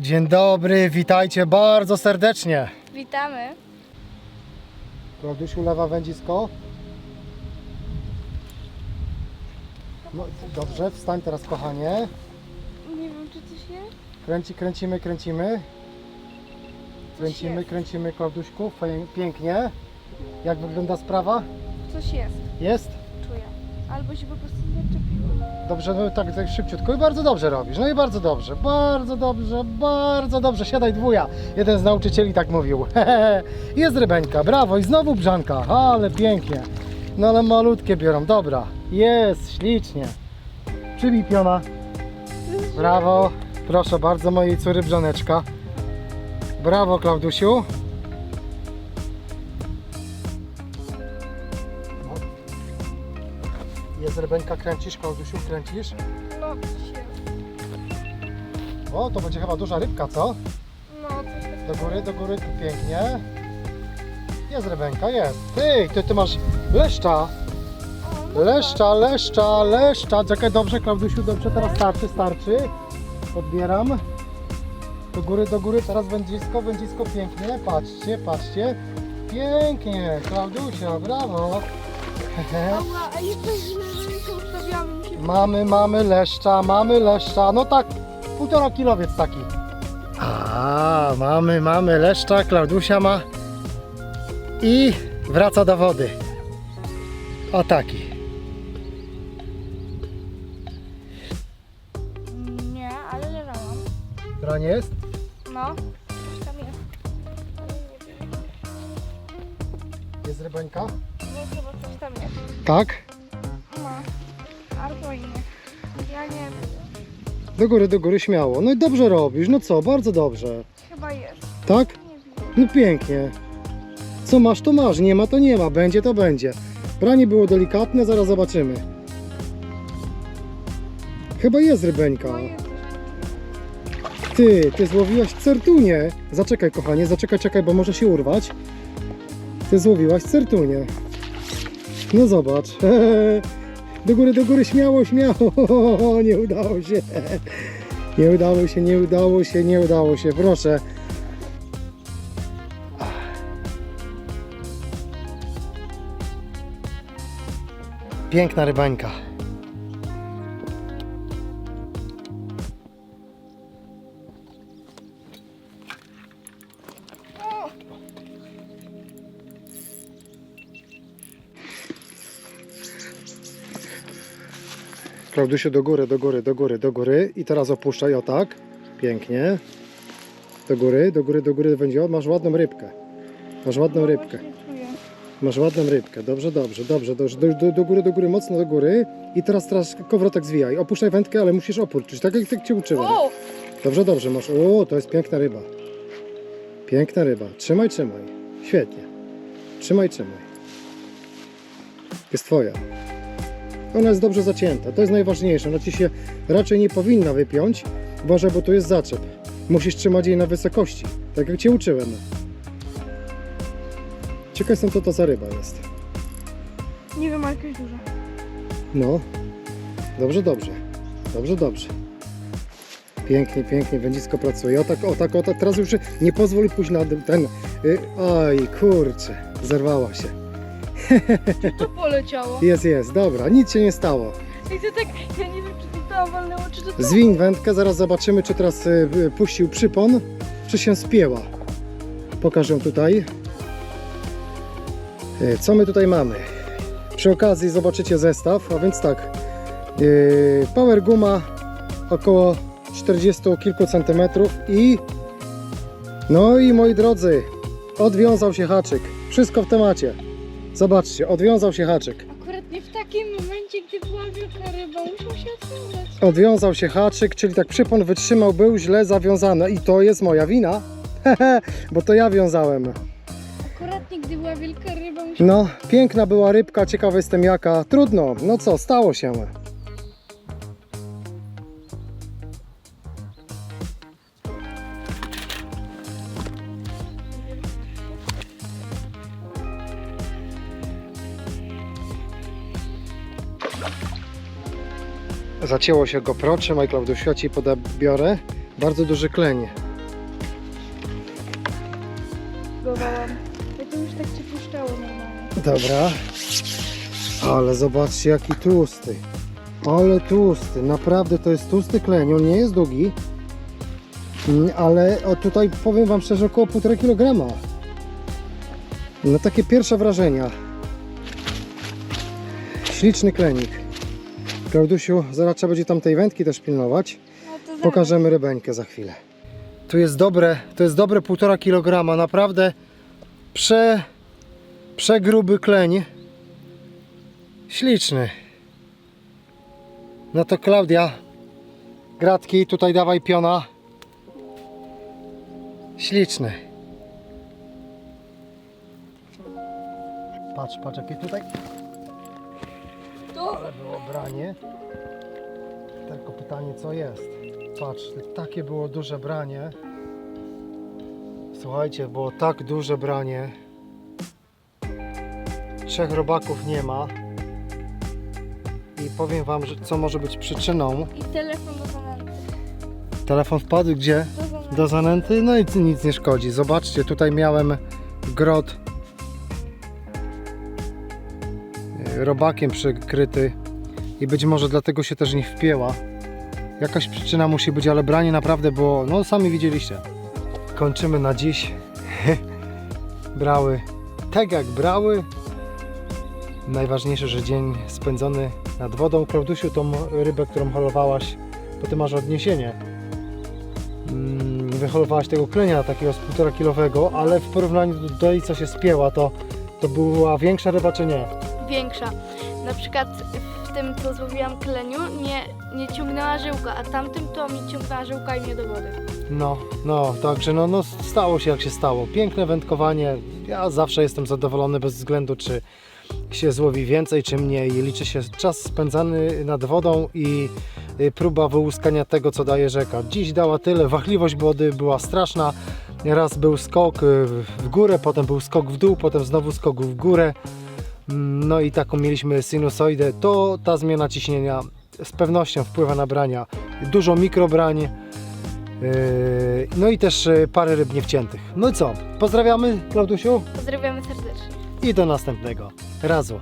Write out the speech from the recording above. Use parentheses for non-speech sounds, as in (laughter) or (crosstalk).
Dzień dobry, witajcie bardzo serdecznie. Witamy. Klaudiusiu, lewa wędzisko. No, dobrze, wstań teraz kochanie. Nie wiem, czy coś jest? Kręci, kręcimy, kręcimy. Kręcimy, jest. kręcimy Klauduśku, pięknie. Jak wygląda sprawa? Coś jest, Jest? czuję. Albo się po prostu zaczepiło. Dobrze, no tak, tak szybciutko i bardzo dobrze robisz. No i bardzo dobrze, bardzo dobrze, bardzo dobrze. Siadaj dwuja. Jeden z nauczycieli tak mówił. (laughs) Jest rybeńka, brawo i znowu brzanka, ale pięknie. No ale malutkie biorą, dobra. Jest, ślicznie. Przybij piona. Brawo, proszę bardzo mojej córy brzaneczka. Brawo Klaudusiu. Jest rybeńka, kręcisz, Klaudusiu, kręcisz. No. O, to będzie chyba duża rybka, co? No. Do góry, do góry, tu pięknie. Jest rybenka, jest. Ty, ty, ty masz leszcza, leszcza, leszcza, leszcza. Czekaj, dobrze, Klaudusiu, dobrze, teraz starczy, starczy. Odbieram. Do góry, do góry, teraz wędzisko, wędzisko, pięknie. Patrzcie, patrzcie. Pięknie, Klaudusia, brawo. Ała, a jeszcze Mamy, mamy leszcza, mamy leszcza. No tak, półtora kilowiec taki. A, mamy, mamy leszcza, Klaudusia ma. I wraca do wody. O taki. Nie, ale leżałam. Która nie jest? No, coś tam jest. Ale nie wiem. Jest rybeńka? No, chyba coś tam jest. Tak. Albo i nie. Ja nie wiem. Do góry, do góry, śmiało. No i dobrze robisz, no co, bardzo dobrze. Chyba jest. Tak? Nie wiem. No pięknie. Co masz, to masz, nie ma, to nie ma, będzie, to będzie. Branie było delikatne, zaraz zobaczymy. Chyba jest rybeńka. No, jest. Ty, ty złowiłaś certunię. Zaczekaj, kochanie, zaczekaj, czekaj, bo może się urwać. Ty złowiłaś certunię. No zobacz. (laughs) Do góry, do góry, śmiało, śmiało. (laughs) Nie udało się. Nie udało się, nie udało się, nie udało się. Proszę. Piękna rybańka. Klaudusiu, do góry, do góry, do góry, do góry. I teraz opuszczaj, o tak. Pięknie. Do góry, do góry, do góry będzie. O, masz ładną rybkę. Masz ładną rybkę. właśnie czuję. Masz ładną rybkę. Dobrze, dobrze, dobrze. dobrze. Do, do, do góry, do góry, mocno do góry. I teraz, teraz kowrotek zwijaj. Opuszczaj wędkę, ale musisz opurczyć. Tak jak tak cię uczyłem. Dobrze, dobrze. Masz. O, to jest piękna ryba. Piękna ryba. Trzymaj, trzymaj. Świetnie. Trzymaj, trzymaj. Jest twoja. Ona jest dobrze zacięta. To jest najważniejsze. Ona ci się raczej nie powinna wypiąć. Boże, bo tu jest zaczep. Musisz trzymać jej na wysokości. Tak jak cię uczyłem. Ciekaw jestem, co to za ryba jest. nie wiem, ale jakieś duże. No. Dobrze, dobrze. Dobrze, dobrze. Pięknie, pięknie, wędzisko pracuje. O tak, o tak, o tak. Teraz już nie pozwól pójść na ten. Y, oj, kurczę. Zerwała się. To poleciało. Jest, jest, dobra, nic się nie stało. I to tak, ja nie wiem, czy to tam walnęło, czy to tam. Zwiń wędkę, zaraz zobaczymy, czy teraz y, y, puścił przypon, czy się spięła. Pokażę tutaj. Y, Co my tutaj mamy? Przy okazji zobaczycie zestaw, a więc tak. y, Power guma około 40 kilku centymetrów i no i moi drodzy, odwiązał się haczyk. Wszystko w temacie. Zobaczcie, odwiązał się haczyk. Akurat nie w takim momencie, gdy była wielka ryba, musiał się odwiązać. Odwiązał się haczyk, czyli tak przypon wytrzymał, był źle zawiązany i to jest moja wina, (laughs) bo to ja wiązałem. Akurat nie, gdy była wielka ryba, musiał... No, piękna była rybka, ciekawa jestem jaka. Trudno, no co, stało się. zacięło się GoPro, trzymaj Klaudiusiu, ja Ci podabiorę. Bardzo duży kleń. Próbowałam. Ja to już tak się puszczało normalnie. Dobra. Ale zobaczcie jaki tłusty. Ale tłusty, naprawdę to jest tłusty kleń, on nie jest długi. Mm, ale o, tutaj powiem Wam szczerze około 1,5 kg. No takie pierwsze wrażenia. Śliczny klenik. Klaudusiu, zaraz trzeba będzie tam tej wędki też pilnować. No. Pokażemy rybeńkę za chwilę. Tu jest dobre, to jest dobre 1,5 kg, naprawdę prze, przegruby kleń. Śliczny. No to Klaudia, gratki, tutaj dawaj piona. Śliczny. Patrz, patrz jakie tutaj Tu? Ale było branie. Tylko pytanie co jest. Patrz, takie było duże branie. Słuchajcie, było tak duże branie. Trzech robaków nie ma. I powiem wam, że co może być przyczyną. I telefon do zanęty. Telefon wpadł gdzie? Do zanęty. Do zanęty, no i nic nie szkodzi. Zobaczcie, tutaj miałem grot robakiem przykryty i być może dlatego się też nie wpięła. Jakaś przyczyna musi być, ale branie naprawdę było, no sami widzieliście. Kończymy na dziś. (laughs) brały tak jak brały. Najważniejsze, że dzień spędzony nad wodą. Klaudusiu, tą rybę, którą holowałaś, bo ty masz odniesienie mm, wyholowałaś tego klenia takiego z 1,5 kilowego, ale w porównaniu do tej, co się spięła, to, to była większa ryba, czy nie? Większa. Na przykład w tym, co złowiłam kleniu, nie, nie ciągnęła żyłka, a tamtym to mi ciągnęła żyłka i mnie do wody. No, no, także no, no stało się jak się stało. Piękne wędkowanie. Ja zawsze jestem zadowolony bez względu, czy się złowi więcej, czy mniej. Liczy się czas spędzany nad wodą i y, próba wyłuskania tego, co daje rzeka. Dziś dała tyle, wahliwość wody była straszna. Raz był skok y, w górę, potem był skok w dół, potem znowu skok w górę. No i taką mieliśmy sinusoidę. To ta zmiana ciśnienia z pewnością wpływa na brania. Dużo mikrobrań. Yy, No i też yy, parę ryb niewciętych. No i co? Pozdrawiamy, Klaudusiu, Pozdrawiamy serdecznie. i do następnego razu.